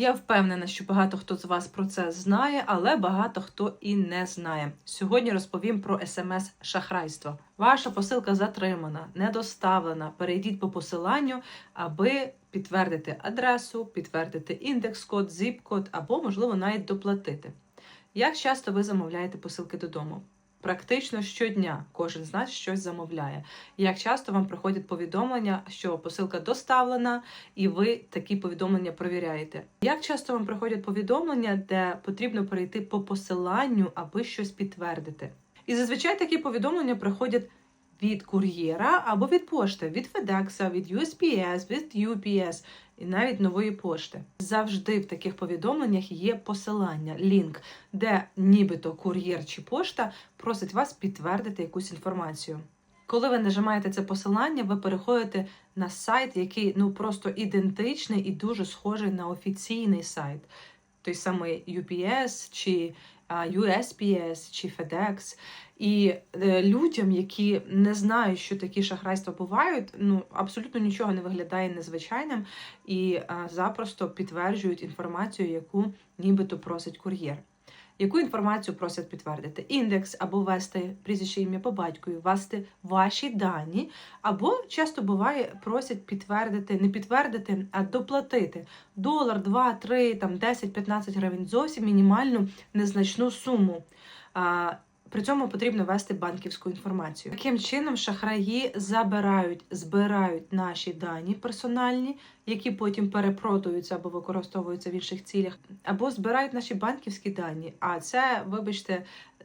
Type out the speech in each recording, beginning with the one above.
Я впевнена, що багато хто з вас про це знає, але багато хто і не знає. Сьогодні розповім про смс-шахрайство. Ваша посилка затримана, не доставлена. Перейдіть по посиланню, аби підтвердити адресу, підтвердити індекс-код, зіп-код або, можливо, навіть доплатити. Як часто ви замовляєте посилки додому? Практично щодня кожен з нас щось замовляє. Як часто вам приходять повідомлення, що посилка доставлена, і ви такі повідомлення провіряєте? Як часто вам приходять повідомлення, де потрібно перейти по посиланню, аби щось підтвердити? І зазвичай такі повідомлення приходять від кур'єра або від пошти, від FedEx, від USPS, від UPS і навіть нової пошти. Завжди в таких повідомленнях є посилання, лінк, де нібито кур'єр чи пошта просить вас підтвердити якусь інформацію. Коли ви нажимаєте це посилання, ви переходите на сайт, який ну просто ідентичний і дуже схожий на офіційний сайт. Той самий UPS чи USPS чи FedEx. І е, людям, які не знають, що такі шахрайства бувають, ну абсолютно нічого не виглядає незвичайним і а, запросто підтверджують інформацію, яку нібито просить кур'єр. Яку інформацію просять підтвердити? Індекс або ввести прізвище ім'я по батькові, ввести ваші дані, або часто буває, просять підтвердити, не підтвердити, а доплатити долар, два, три, там 10-15 гривень, зовсім мінімальну незначну суму. При цьому потрібно ввести банківську інформацію. Таким чином, шахраї забирають, збирають наші дані персональні, які потім перепродуються або використовуються в інших цілях, або збирають наші банківські дані. А це, вибачте,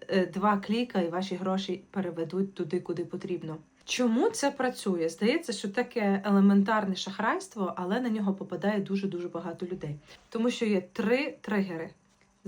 е, два кліка, і ваші гроші переведуть туди, куди потрібно. Чому це працює? Здається, що таке елементарне шахрайство, але на нього попадає дуже дуже багато людей, тому що є три тригери.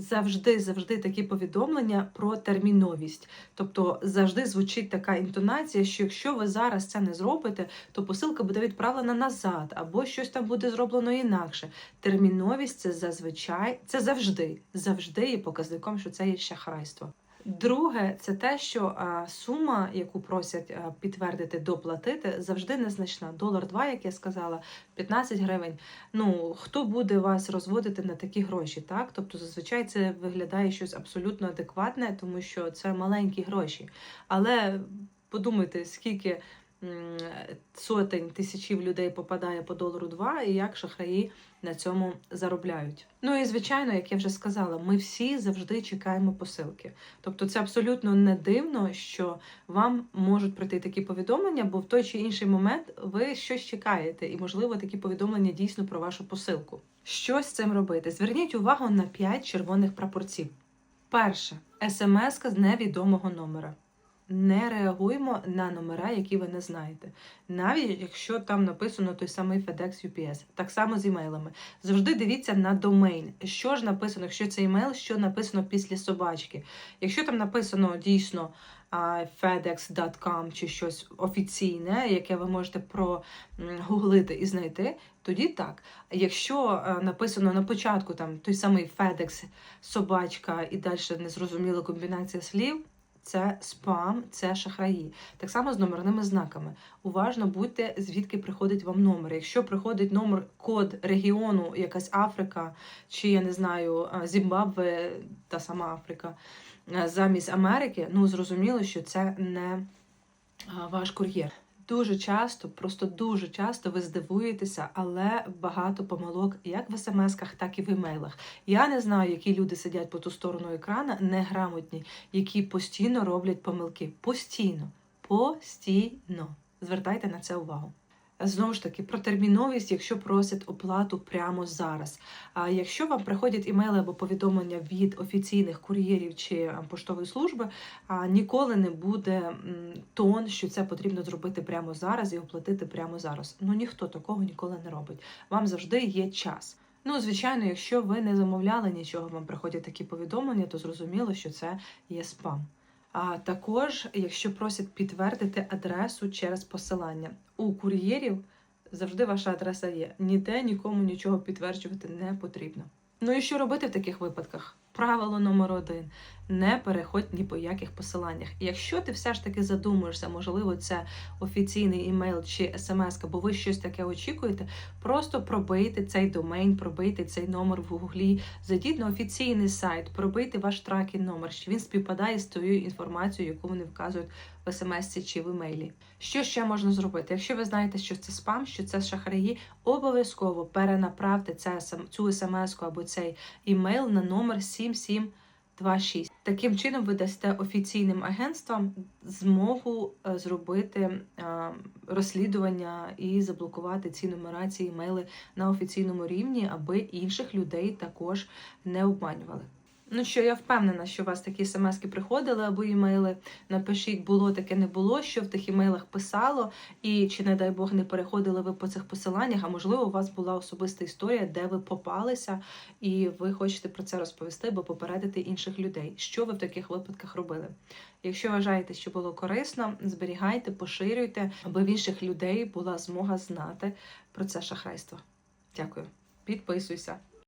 Завжди, завжди такі повідомлення про терміновість. Тобто завжди звучить така інтонація, що якщо ви зараз це не зробите, то посилка буде відправлена назад, або щось там буде зроблено інакше. Терміновість це зазвичай, це завжди, завжди є показником, що це є шахрайство. Друге, це те, що а, сума, яку просять а, підтвердити, доплатити, завжди незначна. Долар два, як я сказала, 15 гривень. Ну хто буде вас розводити на такі гроші? Так, тобто зазвичай це виглядає щось абсолютно адекватне, тому що це маленькі гроші. Але подумайте, скільки сотень тисячів людей попадає по долару два, і як шахраї на цьому заробляють. Ну і звичайно, як я вже сказала, ми всі завжди чекаємо посилки. Тобто, це абсолютно не дивно, що вам можуть прийти такі повідомлення, бо в той чи інший момент ви щось чекаєте, і можливо такі повідомлення дійсно про вашу посилку. Що з цим робити? Зверніть увагу на 5 червоних прапорців. Перше смс з невідомого номера. Не реагуємо на номера, які ви не знаєте. Навіть якщо там написано той самий FedEx UPS. Так само з імейлами. Завжди дивіться на домейн. Що ж написано, якщо це імейл, що написано після собачки. Якщо там написано дійсно fedex.com чи щось офіційне, яке ви можете прогуглити і знайти, тоді так. Якщо е, написано на початку там той самий FedEx, собачка і далі незрозуміла комбінація слів. Це спам, це шахраї. Так само з номерними знаками. Уважно будьте, звідки приходить вам номер. Якщо приходить номер, код регіону, якась Африка, чи я не знаю, Зімбабве, та сама Африка, е, замість Америки, ну зрозуміло, що це не ваш кур'єр. Дуже часто, просто дуже часто ви здивуєтеся, але багато помилок як в смс-ках, так і в емейлах. Я не знаю, які люди сидять по ту сторону екрана, неграмотні, які постійно роблять помилки. Постійно, постійно. Звертайте на це увагу. Знову ж таки, про терміновість, якщо просять оплату прямо зараз. А якщо вам приходять імейли або повідомлення від офіційних кур'єрів чи поштової служби, ніколи не буде тон, що це потрібно зробити прямо зараз і оплатити прямо зараз. Ну ніхто такого ніколи не робить. Вам завжди є час. Ну, звичайно, якщо ви не замовляли нічого, вам приходять такі повідомлення, то зрозуміло, що це є спам. А також, якщо просять підтвердити адресу через посилання, у кур'єрів завжди ваша адреса є. Ніде нікому нічого підтверджувати не потрібно. Ну і що робити в таких випадках? Правило номер один: не переходь ні по яких посиланнях. І якщо ти все ж таки задумуєшся, можливо, це офіційний імейл чи смс, бо ви щось таке очікуєте, просто пробийте цей домейн, пробийте цей номер в гуглі, зайдіть на офіційний сайт, пробийте ваш тракінг номер, що він співпадає з тою інформацією, яку вони вказують в смс чи в імейлі. Що ще можна зробити? Якщо ви знаєте, що це спам, що це шахраї, обов'язково перенаправте це, цю смс або цей імейл на номер 7726. Таким чином ви дасте офіційним агентствам змогу е, зробити е, розслідування і заблокувати ці нумерації мейли на офіційному рівні, аби інших людей також не обманювали. Ну що, я впевнена, що у вас такі смски приходили або імейли. Напишіть, було таке, не було, що в тих імейлах писало, і чи, не дай Бог, не переходили ви по цих посиланнях, а можливо, у вас була особиста історія, де ви попалися, і ви хочете про це розповісти, або попередити інших людей. Що ви в таких випадках робили? Якщо вважаєте, що було корисно, зберігайте, поширюйте, аби в інших людей була змога знати про це шахрайство. Дякую. Підписуйся.